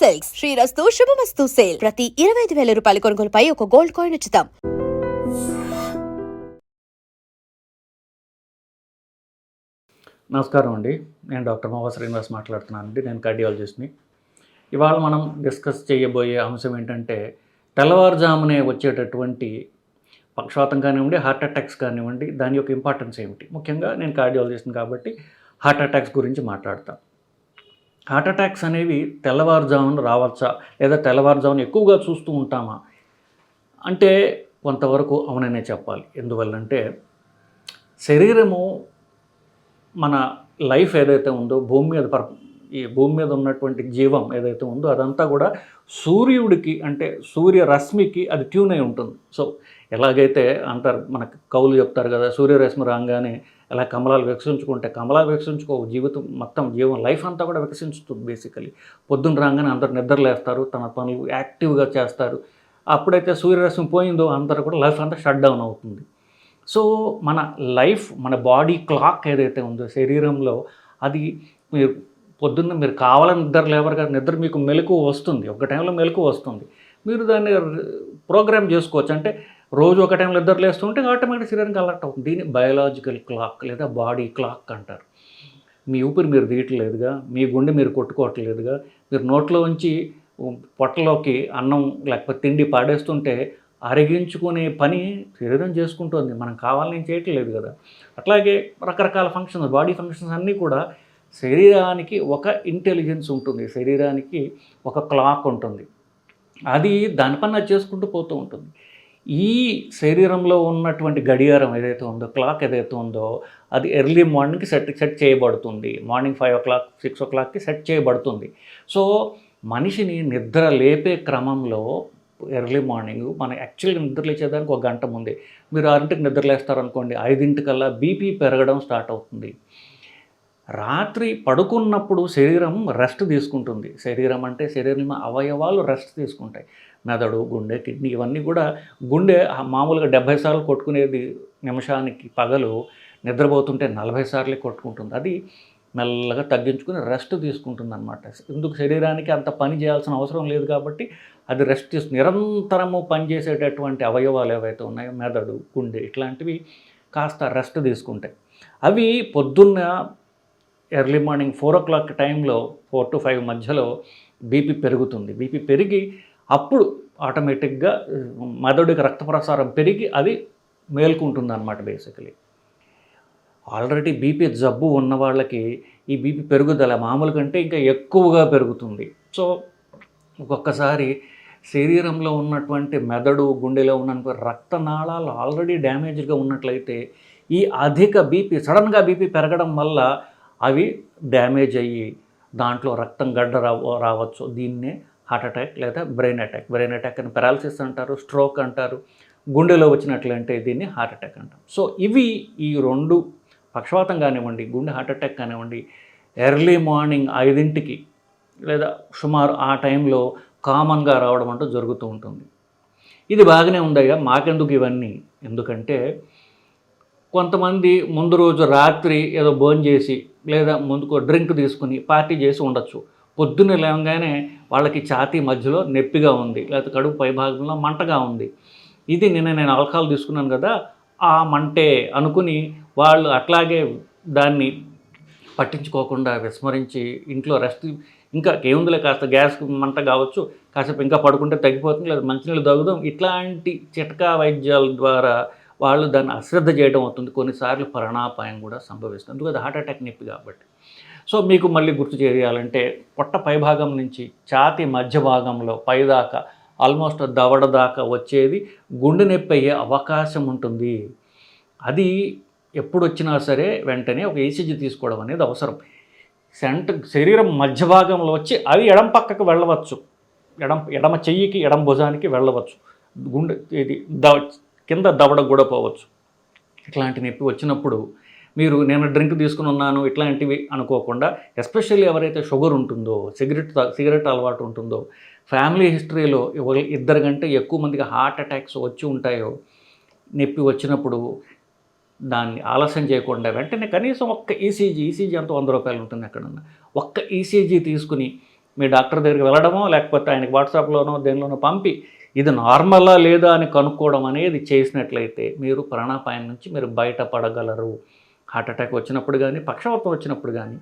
Silks. శ్రీరస్తు శుభమస్తు sale. ప్రతి ఇరవై ఐదు వేల రూపాయల కొనుగోలుపై ఒక గోల్డ్ కాయిన్ ఉచితం. నమస్కారం అండి. నేను డాక్టర్ మావా శ్రీనివాస్ మాట్లాడుతున్నాను అండి నేను కార్డియాలజిస్ట్ని. ఇవాళ మనం డిస్కస్ చేయబోయే అంశం ఏంటంటే తెల్లవారుజామునే వచ్చేటటువంటి పక్షవాతం కానివ్వండి హార్ట్ అటాక్స్ కానివ్వండి దాని యొక్క ఇంపార్టెన్స్ ఏమిటి? ముఖ్యంగా నేను కార్డియాలజిస్ట్ని కాబట్టి హార్ట్ అటాక్స్ గురించి మాట్లాడతాను. హార్ట్ అటాక్స్ అనేవి తెల్లవారుజామున రావచ్చా? లేదా తెల్లవారుజామున ఎక్కువగా చూస్తూ ఉంటామా? అంటే కొంతవరకు అవుననే చెప్పాలి. ఎందువల్లంటే శరీరము మన లైఫ్ ఏదైతే ఉందో భూమి మీద ఈ భూమి మీద ఉన్నటువంటి జీవం ఏదైతే ఉందో అదంతా కూడా సూర్యుడికి అంటే సూర్య రశ్మికి అది ట్యూన్ అయి ఉంటుంది. సో ఎలాగైతే అంటారు మనకు కవులు చెప్తారు కదా సూర్యరశ్మి రాగానే ఎలా కమలాలు వికసించుకుంటే కమలాలు వికసించుకో జీవితం మొత్తం జీవం లైఫ్ అంతా కూడా వికసించుతుంది బేసికలీ పొద్దున్న రాగానే అందరు నిద్రలేస్తారు తన పనులు యాక్టివ్గా చేస్తారు. అప్పుడైతే సూర్యరశ్మి పోయిందో అందరూ కూడా లైఫ్ అంతా షట్ డౌన్ అవుతుంది. సో మన లైఫ్ మన బాడీ క్లాక్ ఏదైతే ఉందో శరీరంలో అది మీరు పొద్దున్న మీరు కావాలని నిద్ర లేవరు కదా నిద్ర మీకు మెలకు వస్తుంది. ఒక టైంలో మెలకు వస్తుంది. మీరు దాన్ని ప్రోగ్రామ్ చేసుకోవచ్చు. అంటే రోజు ఒక టైంలో నిద్ర లేస్తుంటే ఆటోమేటిక్ శరీరానికి అలర్ట్ అవుతుంది. దీన్ని బయలాజికల్ క్లాక్ లేదా బాడీ క్లాక్ అంటారు. మీ ఊపిరి మీరు తీయట్లేదుగా మీ గుండె మీరు కొట్టుకోవట్లేదుగా మీరు నోట్లో ఉంచి పొట్టలోకి అన్నం లేకపోతే తిండి పాడేస్తుంటే అరిగించుకునే పని శరీరం చేసుకుంటుంది. మనం కావాలని చేయట్లేదు కదా. అట్లాగే రకరకాల ఫంక్షన్స్ బాడీ ఫంక్షన్స్ అన్నీ కూడా శరీరానికి ఒక ఇంటెలిజెన్స్ ఉంటుంది. శరీరానికి ఒక క్లాక్ ఉంటుంది. అది దాని పని చేసుకుంటూ పోతూ ఉంటుంది. ఈ శరీరంలో ఉన్నటువంటి గడియారం ఏదైతే ఉందో క్లాక్ ఏదైతే ఉందో అది ఎర్లీ మార్నింగ్కి సెట్ సెట్ చేయబడుతుంది. Morning five o'clock six ఓ క్లాక్కి సెట్ చేయబడుతుంది. సో మనిషిని నిద్ర లేపే క్రమంలో ఎర్లీ మార్నింగ్ మనం యాక్చువల్గా నిద్ర లేచేదానికి ఒక గంట ముందే. మీరు ఆరింటికి నిద్ర లేస్తారనుకోండి ఐదింటికల్లా బీపీ పెరగడం స్టార్ట్ అవుతుంది. రాత్రి పడుకున్నప్పుడు శరీరం రెస్ట్ తీసుకుంటుంది. శరీరం అంటే శరీరం అవయవాలు రెస్ట్ తీసుకుంటాయి. మెదడు గుండె కిడ్నీ ఇవన్నీ కూడా గుండె మామూలుగా డెబ్భై సార్లు కొట్టుకునేది నిమిషానికి పగలు నిద్రపోతుంటే నలభై సార్లు కొట్టుకుంటుంది. అది మెల్లగా తగ్గించుకుని రెస్ట్ తీసుకుంటుంది అనమాట ఎందుకు శరీరానికి అంత పని చేయాల్సిన అవసరం లేదు కాబట్టి అది రెస్ట్ తీసు నిరంతరము పనిచేసేటటువంటి అవయవాలు ఏవైతే ఉన్నాయో మెదడు గుండె ఇట్లాంటివి కాస్త రెస్ట్ తీసుకుంటాయి. అవి పొద్దున్న early morning four o'clock టైంలో ఫోర్ టు ఫైవ్ మధ్యలో బీపీ పెరుగుతుంది. బీపీ పెరిగి అప్పుడు ఆటోమేటిక్గా మెదడుకి రక్త ప్రసారం పెరిగి అది మేల్కుంటుంది అనమాట బేసికలీ. ఆల్రెడీ బీపీ జబ్బు ఉన్న వాళ్ళకి ఈ బీపీ పెరుగుదల మామూలు కంటే ఇంకా ఎక్కువగా పెరుగుతుంది. సో ఒక్కొక్కసారి శరీరంలో ఉన్నటువంటి మెదడు గుండెలో ఉన్న రక్తనాళాలు ఆల్రెడీ డ్యామేజ్గా ఉన్నట్లయితే ఈ అధిక బీపీ సడన్గా బీపీ పెరగడం వల్ల అవి డ్యామేజ్ అయ్యి దాంట్లో రక్తం గడ్డ రావ రావచ్చు. దీన్నే హార్ట్ అటాక్ లేదా బ్రెయిన్ అటాక్. బ్రెయిన్ అటాక్ అని పెరాలసిస్ అంటారు స్ట్రోక్ అంటారు గుండెలో వచ్చినట్లంటే దీన్ని హార్ట్ అటాక్ అంటాం. సో ఇవి ఈ రెండు పక్షవాతం కానివ్వండి గుండె హార్ట్ అటాక్ కానివ్వండి ఎర్లీ మార్నింగ్ ఐదింటికి లేదా సుమారు ఆ టైంలో కామన్గా రావడం అంటూ జరుగుతూ ఉంటుంది. ఇది బాగానే ఉందయ్యా మాకెందుకు ఇవన్నీ? ఎందుకంటే కొంతమంది ముందు రోజు రాత్రి ఏదో భోజనం చేసి లేదా ముందుకు డ్రింక్ తీసుకుని పార్టీ చేసి ఉండొచ్చు. పొద్దున్నే లేవగానే వాళ్ళకి ఛాతీ మధ్యలో నొప్పిగా ఉంది లేకపోతే కడుపు పై భాగంలో మంటగా ఉంది. ఇది నిన్న నేను ఆల్కహాల్ తీసుకున్నాను కదా ఆ మంటే అనుకుని వాళ్ళు అట్లాగే దాన్ని పట్టించుకోకుండా విస్మరించి ఇంట్లో రెస్ట్ ఇంకా ఏముందిలే కాస్త గ్యాస్ మంట కావచ్చు కాసేపు ఇంకా పడుకుంటే తగ్గిపోతుంది లేదా మంచినీళ్ళు తగ్గుదాం ఇట్లాంటి చిట్కా వైద్యాల ద్వారా వాళ్ళు దాన్ని అశ్రద్ధ చేయడం అవుతుంది. కొన్నిసార్లు ప్రాణాపాయం కూడా సంభవిస్తుంది. ఎందుకంటే హార్ట్ అటాక్ నొప్పి కాబట్టి. సో మీకు మళ్ళీ గుర్తు చేయాలంటే పొట్ట పైభాగం నుంచి ఛాతి మధ్య భాగంలో పైదాకా ఆల్మోస్ట్ దవడ దాకా వచ్చేది గుండె నొప్పి అయ్యే అవకాశం ఉంటుంది. అది ఎప్పుడు వచ్చినా సరే వెంటనే ఒక ఏసీజీ తీసుకోవడం అనేది అవసరం. సెంట శరీరం మధ్య భాగంలో వచ్చి అది ఎడం పక్కకు వెళ్ళవచ్చు. ఎడం ఎడమ చెయ్యికి ఎడం భుజానికి వెళ్ళవచ్చు. గుండె ఇది ద కింద దవడ కూడా పోవచ్చు. ఇట్లాంటి నొప్పి వచ్చినప్పుడు మీరు నేను డ్రింక్ తీసుకుని ఉన్నాను ఇట్లాంటివి అనుకోకుండా ఎస్పెషల్లీ ఎవరైతే షుగర్ ఉంటుందో సిగరెట్ సిగరెట్ అలవాటు ఉంటుందో ఫ్యామిలీ హిస్టరీలో ఇద్దరు కంటే ఎక్కువ మందికి హార్ట్ అటాక్స్ వచ్చి ఉంటాయో నొప్పి వచ్చినప్పుడు దాన్ని ఆలస్యం చేయకుండా వెంటనే కనీసం ఒక్క ఈసీజీ ఈసీజీ అంత వంద రూపాయలు ఉంటుంది ఎక్కడన్నా ఒక్క ఈసీజీ తీసుకుని మీ డాక్టర్ దగ్గరికి వెళ్ళడమో లేకపోతే ఆయనకి వాట్సాప్లోనో దేనిలోనో పంపి ఇది నార్మలా లేదా అని కనుక్కోవడం అనేది చేసినట్లయితే మీరు ప్రాణాపాయం నుంచి మీరు బయటపడగలరు. హార్ట్ అటాక్ వచ్చినప్పుడు కానీ పక్షవాతం వచ్చినప్పుడు కానీ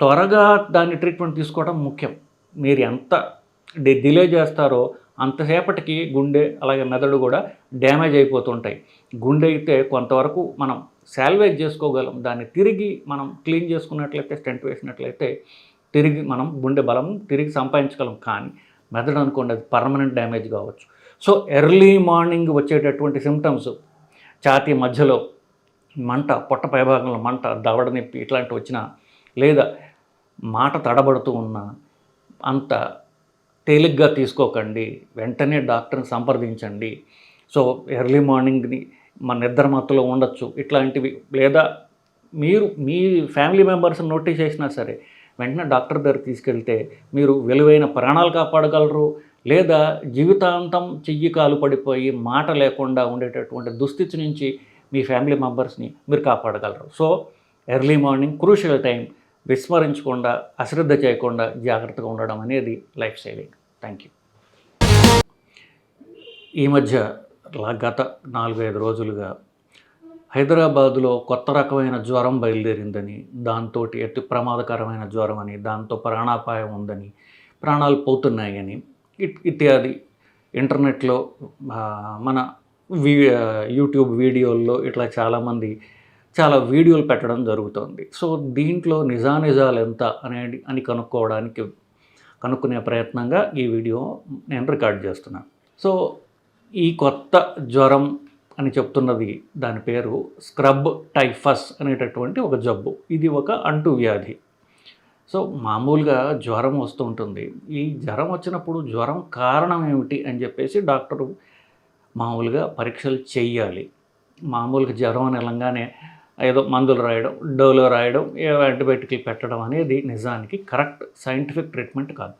త్వరగా దాన్ని ట్రీట్మెంట్ తీసుకోవడం ముఖ్యం. మీరు ఎంత డి డిలే చేస్తారో అంతసేపటికి గుండె అలాగే మెదడు కూడా డ్యామేజ్ అయిపోతుంటాయి. గుండె అయితే కొంతవరకు మనం శాల్వేజ్ చేసుకోగలం. దాన్ని తిరిగి మనం క్లీన్ చేసుకున్నట్లయితే స్టెంట్ వేసినట్లయితే తిరిగి మనం గుండె బలం తిరిగి సంపాదించగలం. కానీ మెదడు అనుకోండి అది పర్మనెంట్ డ్యామేజ్ కావచ్చు. సో ఎర్లీ మార్నింగ్ వచ్చేటటువంటి సిమ్టమ్స్ ఛాతీ మధ్యలో మంట పొట్ట పైభాగంలో మంట దవడ నొప్పి ఇట్లాంటివి వచ్చినా లేదా మాట తడబడుతూ ఉన్నా అంత తేలిగ్గా తీసుకోకండి. వెంటనే డాక్టర్ని సంప్రదించండి. సో ఎర్లీ మార్నింగ్ని మన నిద్ర మత్తులో ఉండొచ్చు. ఇట్లాంటివి లేదా మీరు మీ ఫ్యామిలీ మెంబర్స్ని నోటీస్ చేసినా సరే వెంటనే డాక్టర్ దగ్గర తీసుకెళ్తే మీరు విలువైన ప్రాణాలు కాపాడగలరు లేదా జీవితాంతం చెయ్యి కాలు పడిపోయి మాట లేకుండా ఉండేటటువంటి దుస్థితి నుంచి మీ ఫ్యామిలీ మెంబర్స్ని మీరు కాపాడగలరు. So early morning crucial time విస్మరించకుండా అశ్రద్ధ చేయకుండా జాగ్రత్తగా ఉండడం అనేది లైఫ్ స్టైలింగ్ థ్యాంక్ యూ. ఈ మధ్య గత నాలుగైదు రోజులుగా హైదరాబాదులో కొత్త రకమైన జ్వరం బయలుదేరిందని దాంతో అతి ప్రమాదకరమైన జ్వరం అని దాంతో ప్రాణాపాయం ఉందని ప్రాణాలు పోతున్నాయని ఇట్- ఇత్యాది ఇంటర్నెట్లో మన వీ యూట్యూబ్ వీడియోల్లో ఇట్లా చాలామంది చాలా వీడియోలు పెట్టడం జరుగుతుంది. సో దీంట్లో నిజానిజాలు ఎంత అనేది అని కనుక్కోవడానికి కనుక్కునే ప్రయత్నంగా ఈ వీడియో నేను రికార్డ్ చేస్తున్నాను. సో ఈ కొత్త జ్వరం అని చెప్తున్నది దాని పేరు స్క్రబ్ టైఫస్ అనేటటువంటి ఒక జబ్బు. ఇది ఒక అంటువ్యాధి సో మామూలుగా జ్వరం వస్తూ ఉంటుంది. ఈ జ్వరం వచ్చినప్పుడు జ్వరం కారణం ఏమిటి అని చెప్పేసి డాక్టరు మామూలుగా పరీక్షలు చేయాలి మామూలుగా జ్వరం అని ఏదో మందులు రాయడం డోలో రాయడం ఏవో యాంటీబయాటిక్లు పెట్టడం అనేది నిజానికి కరెక్ట్ సైంటిఫిక్ ట్రీట్మెంట్ కాదు.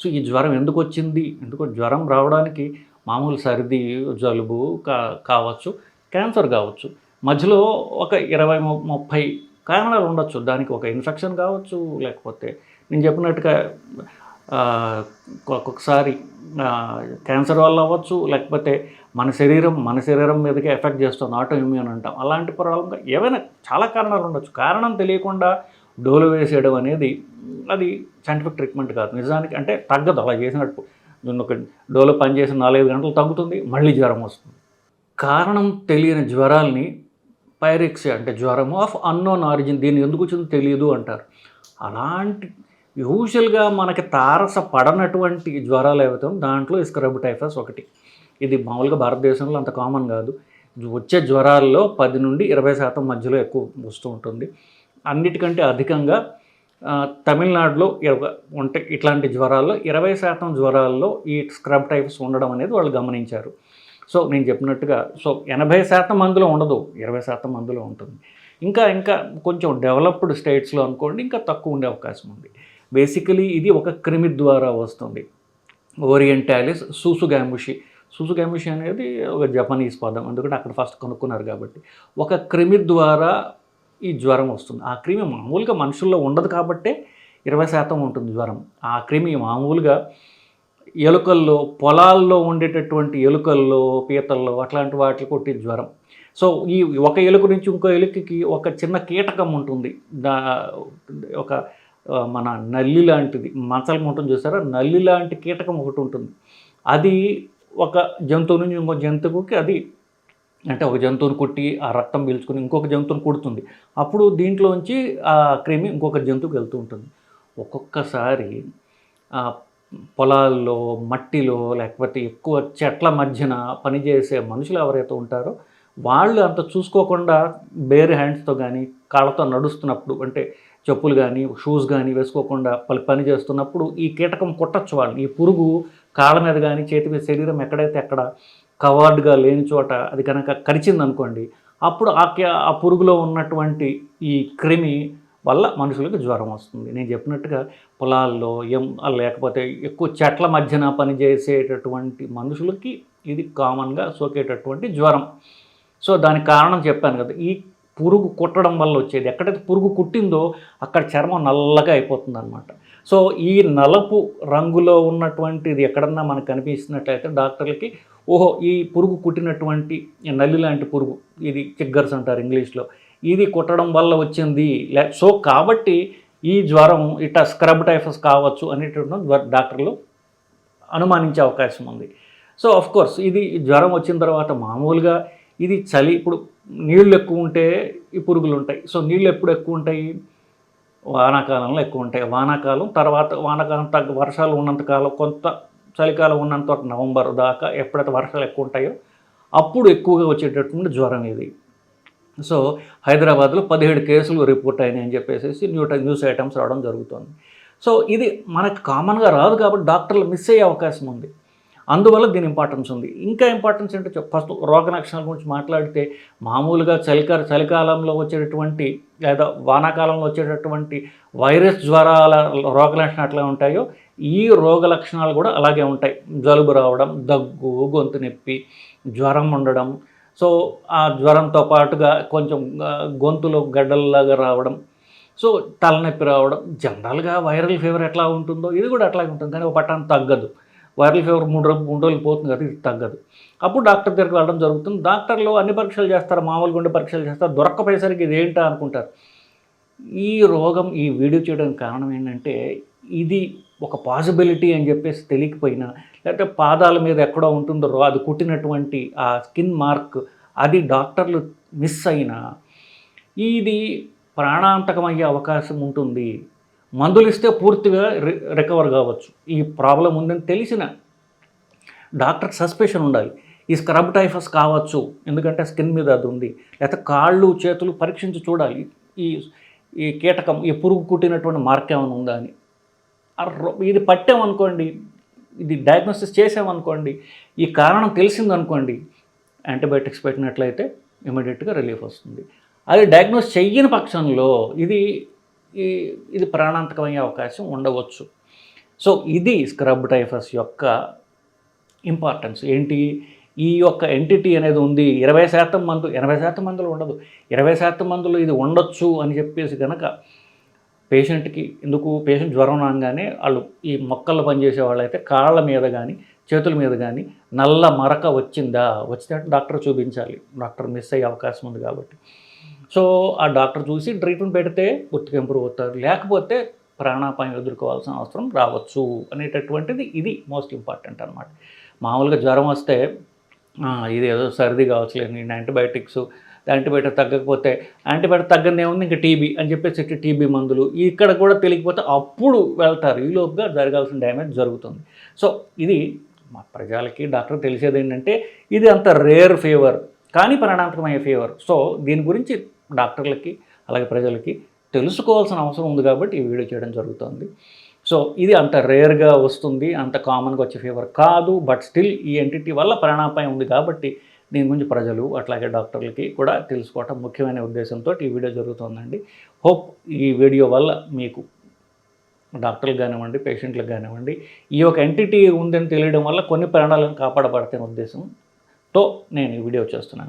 సో ఈ జ్వరం ఎందుకు వచ్చింది? ఎందుకు జ్వరం రావడానికి మామూలు సర్ది జలుబు కా కావచ్చు క్యాన్సర్ కావచ్చు. మధ్యలో ఒక ఇరవై ము- ముప్పై కారణాలు ఉండొచ్చు. దానికి ఒక ఇన్ఫెక్షన్ కావచ్చు లేకపోతే నేను చెప్పినట్టుగా ఒక్కొక్కసారి క్యాన్సర్ వల్ల అవ్వచ్చు లేకపోతే మన శరీరం మన శరీరం మీదకే ఎఫెక్ట్ చేస్తుంది ఆటో ఇమ్యూన్ అంటాం. అలాంటి ప్రాబ్లం ఏవైనా చాలా కారణాలు ఉండొచ్చు. కారణం తెలియకుండా డోలు వేసేయడం అనేది అది సైంటిఫిక్ ట్రీట్మెంట్ కాదు. నిజానికి అంటే తగ్గదు అలా చేసినట్టు. నేను ఒక డోలో పనిచేసిన నాలుగైదు గంటలు తగ్గుతుంది మళ్ళీ జ్వరం వస్తుంది. కారణం తెలియని జ్వరాల్ని పైరెక్సియా అంటే జ్వరము ఆఫ్ అన్నోన్ ఆరిజిన్ దీన్ని ఎందుకు వచ్చిందో తెలియదు అంటారు. అలాంటి యూజువల్గా మనకి తారస పడనటువంటి జ్వరాలు ఏవైతే దాంట్లో ఈ స్క్రబ్ టైఫస్ ఒకటి. ఇది మామూలుగా భారతదేశంలో అంత కామన్ కాదు. వచ్చే జ్వరాల్లో పది నుండి ఇరవై శాతం మధ్యలో ఎక్కువ వస్తూ ఉంటుంది. అన్నిటికంటే అధికంగా తమిళనాడులో ఉంటే ఇట్లాంటి జ్వరాల్లో ఇరవై శాతం జ్వరాల్లో ఈ స్క్రబ్ టైప్స్ ఉండడం అనేది వాళ్ళు గమనించారు. సో నేను చెప్పినట్టుగా సో ఎనభై శాతం మందులో ఉండదు ఇరవై శాతం మందులో ఉంటుంది. ఇంకా ఇంకా కొంచెం డెవలప్డ్ స్టేట్స్లో అనుకోండి ఇంకా తక్కువ ఉండే అవకాశం ఉంది. బేసికలీ ఇది ఒక క్రిమి ద్వారా వస్తుంది. ఓరియంటాలిస్ సూసుగాముషి సూసుగాముషి అనేది ఒక జపనీస్ పదం ఎందుకంటే అక్కడ ఫస్ట్ కనుక్కున్నారు కాబట్టి. ఒక క్రిమి ద్వారా ఈ జ్వరం వస్తుంది. ఆ క్రిమి మామూలుగా మనుషుల్లో ఉండదు కాబట్టే ఇరవై శాతం ఉంటుంది జ్వరం. ఆ క్రిమి మామూలుగా ఎలుకల్లో పొలాల్లో ఉండేటటువంటి ఎలుకల్లో పీతల్లో అట్లాంటి వాటికి కొట్టే జ్వరం. సో ఈ ఒక ఎలుక నుంచి ఇంకో ఎలుకకి ఒక చిన్న కీటకం ఉంటుంది. దా ఒక మన నల్లి లాంటిది. మచ్చలు ఉంటుంది చూసారా? నల్లి లాంటి కీటకం ఒకటి ఉంటుంది. అది ఒక జంతువు నుంచి ఇంకో జంతువుకి అది అంటే ఒక జంతువుని కుట్టి ఆ రక్తం పీల్చుకుని ఇంకొక జంతువుని కుడుతుంది. అప్పుడు దీంట్లోంచి ఆ క్రిమి ఇంకొక జంతువుకి వెళ్తూ ఉంటుంది. ఒక్కొక్కసారి ఆ పొలాల్లో మట్టిలో లేకపోతే ఎక్కువ చెట్ల మధ్యన పనిచేసే మనుషులు ఎవరైతే ఉంటారో వాళ్ళు అంత చూసుకోకుండా బేర్ హ్యాండ్స్తో కానీ కాళ్ళతో నడుస్తున్నప్పుడు అంటే చెప్పులు కానీ షూస్ కానీ వేసుకోకుండా పని పని చేస్తున్నప్పుడు ఈ కీటకం కుట్టచ్చు వాళ్ళని. ఈ పురుగు కాళ్ళ మీద కానీ చేతి మీద శరీరం ఎక్కడైతే అక్కడ కవర్డ్గా లేని చోట అది కనుక కరిచింది అనుకోండి అప్పుడు ఆ ఆ పురుగులో ఉన్నటువంటి ఈ క్రిమి వల్ల మనుషులకు జ్వరం వస్తుంది. నేను చెప్పినట్టుగా పొలాల్లో ఎం లేకపోతే ఎక్కువ చెట్ల మధ్యన పనిచేసేటటువంటి మనుషులకి ఇది కామన్గా సోకేటటువంటి జ్వరం. సో దానికి కారణం చెప్పాను కదా ఈ పురుగు కుట్టడం వల్ల వచ్చేది. ఎక్కడైతే పురుగు కుట్టిందో అక్కడ చర్మం నల్లగా అయిపోతుంది అనమాట సో ఈ నలుపు రంగులో ఉన్నటువంటిది ఎక్కడన్నా మనకు కనిపిస్తున్నట్లయితే డాక్టర్లకి ఓహో ఈ పురుగు కుట్టినటువంటి నల్లి లాంటి పురుగు ఇది చిగ్గర్స్ అంటారు ఇంగ్లీష్లో ఇది కుట్టడం వల్ల వచ్చింది. లే సో కాబట్టి ఈ జ్వరం ఇట్లా స్క్రబ్ టైఫస్ కావచ్చు అనేటటువంటి డాక్టర్లు అనుమానించే అవకాశం ఉంది. సో అఫ్ కోర్స్ ఇది జ్వరం వచ్చిన తర్వాత మామూలుగా ఇది చలి ఇప్పుడు నీళ్ళు ఎక్కువ ఉంటే ఈ పురుగులు ఉంటాయి. సో నీళ్ళు ఎప్పుడు ఎక్కువ ఉంటాయి? వానాకాలంలో ఎక్కువ ఉంటాయి. వానాకాలం తర్వాత వానాకాలం తగ్గ వర్షాలు ఉన్నంతకాలం కొంత చలికాలం ఉన్నంత వరకు నవంబర్ దాకా ఎప్పుడైతే వర్షాలు ఎక్కువ ఉంటాయో అప్పుడు ఎక్కువగా వచ్చేటటువంటి జ్వరం ఇది. సో హైదరాబాద్లో పదిహేడు కేసులు రిపోర్ట్ అయినాయి అని చెప్పేసి న్యూ న్యూస్ ఐటమ్స్ రావడం జరుగుతుంది. సో ఇది మనకు కామన్గా రాదు కాబట్టి డాక్టర్లు మిస్ అయ్యే అవకాశం ఉంది. అందువల్ల దీని ఇంపార్టెన్స్ ఉంది. ఇంకా ఇంపార్టెన్స్ ఏంటో చెప్ ఫస్ట్ రోగ లక్షణాల గురించి మాట్లాడితే మామూలుగా చలికాల చలికాలంలో వచ్చేటటువంటి లేదా వానాకాలంలో వచ్చేటటువంటి వైరస్ జ్వరాల రోగ లక్షణాలు ఎట్లా ఉంటాయో ఈ రోగ లక్షణాలు కూడా అలాగే ఉంటాయి. జలుబు రావడం దగ్గు గొంతు నొప్పి జ్వరం ఉండడం. సో ఆ జ్వరంతో పాటుగా కొంచెం గొంతులో గడ్డల్లాగా రావడం. సో తలనొప్పి రావడం. జనరల్గా వైరల్ ఫీవర్ ఎట్లా ఉంటుందో ఇది కూడా అట్లాగే ఉంటుంది. కానీ ఒక పట్టాన్ని తగ్గదు. వైరల్ ఫీవర్ మూడు రోజులు మూడు రోజులు పోతుంది కదా ఇది తగ్గదు. అప్పుడు డాక్టర్ దగ్గరికి వెళ్ళడం జరుగుతుంది. డాక్టర్లు అన్ని పరీక్షలు చేస్తారు మామూలుగా ఉండే పరీక్షలు చేస్తారు దొరక్కపోయేసరికి ఇదేంటా అనుకుంటారు. ఈ రోగం ఈ వీడియో చేయడానికి కారణం ఏంటంటే ఇది ఒక పాసిబిలిటీ అని చెప్పేసి తెలియకపోయినా లేకపోతే పాదాల మీద ఎక్కడో ఉంటుందో అది కుట్టినటువంటి ఆ స్కిన్ మార్క్ అది డాక్టర్లు మిస్ అయినా ఇది ప్రాణాంతకమయ్యే అవకాశం ఉంటుంది. మందులు ఇస్తే పూర్తిగా రి- రికవర్ కావచ్చు. ఈ ప్రాబ్లం ఉందని తెలిసిన డాక్టర్ సస్పెషన్ ఉండాలి. ఈ స్క్రబ్ టైఫస్ కావచ్చు ఎందుకంటే స్కిన్ మీద అది ఉంది. లేకపోతే కాళ్ళు చేతులు పరీక్షించి చూడాలి. ఈ ఈ కీటకం ఈ పురుగు కుట్టినటువంటి మార్క్ ఏమైనా ఉందా అని. ఇది పట్టామనుకోండి ఇది డయాగ్నోసిస్ చేసామనుకోండి ఈ కారణం తెలిసిందనుకోండి యాంటీబయాటిక్స్ పెట్టినట్లయితే ఇమీడియట్గా రిలీఫ్ వస్తుంది. అది డయాగ్నోస్ చెయ్యని పక్షంలో ఇది ఇది ప్రాణాంతకమయ్యే అవకాశం ఉండవచ్చు. సో ఇది స్క్రబ్ టైఫస్ యొక్క ఇంపార్టెన్స్ ఏంటి? ఈ యొక్క ఎంటిటీ అనేది ఉంది. ఇరవై శాతం మందు ఎనభై శాతం మందులు ఉండదు. ఇరవై శాతం మందులు ఇది ఉండొచ్చు అని చెప్పేసి కనుక పేషెంట్కి ఎందుకు? పేషెంట్ జ్వరం రాగానే వాళ్ళు ఈ మొక్కల్లో పనిచేసే వాళ్ళైతే కాళ్ళ మీద కానీ చేతుల మీద కానీ నల్ల మరక వచ్చిందా? వచ్చినట్టు డాక్టర్ చూపించాలి. డాక్టర్ మిస్ అయ్యే అవకాశం ఉంది కాబట్టి. సో ఆ డాక్టర్ చూసి ట్రీట్మెంట్ పెడితే పూర్తిగా ఇంప్రూవ్ అవుతారు. లేకపోతే ప్రాణాపాయం ఎదుర్కోవాల్సిన అవసరం రావచ్చు అనేటటువంటిది ఇది మోస్ట్ ఇంపార్టెంట్ అనమాట మామూలుగా జ్వరం వస్తే ఇది ఏదో సర్ది కావచ్చు నేను యాంటీబయాటిక్స్ యాంటీబయాటిక్ తగ్గకపోతే యాంటీబయాటిక్ తగ్గనే ఉంది ఇంకా టీబీ అని చెప్పేసి టీబీ మందులు. ఇక్కడ కూడా తెలియకపోతే అప్పుడు వెళ్తారు. ఈలోపుగా జరగాల్సిన డ్యామేజ్ జరుగుతుంది. సో ఇది మా ప్రజలకి డాక్టర్ తెలిసేది ఏంటంటే ఇది అంత రేర్ ఫీవర్ కానీ ప్రాణాంతకమయ్యే ఫీవర్. సో దీని గురించి డాక్టర్లకి అలాగే ప్రజలకి తెలుసుకోవాల్సిన అవసరం ఉంది కాబట్టి ఈ వీడియో చేయడం జరుగుతుంది. సో ఇది అంత రేర్గా వస్తుంది అంత కామన్గా వచ్చే ఫీవర్ కాదు బట్ స్టిల్ ఈ ఎంటిటీ వల్ల ప్రాణాపాయం ఉంది కాబట్టి దీని గురించి ప్రజలు అట్లాగే డాక్టర్లకి కూడా తెలుసుకోవటం ముఖ్యమైన ఉద్దేశంతో ఈ వీడియో జరుగుతుందండి. హోప్ ఈ వీడియో వల్ల మీకు డాక్టర్లు కానివ్వండి పేషెంట్లకు కానివ్వండి ఈ యొక్క ఎంటిటీ ఉందని తెలియడం వల్ల కొన్ని ప్రాణాలను కాపాడబడతాయి ఉద్దేశంతో నేను ఈ వీడియో చేస్తున్నాను.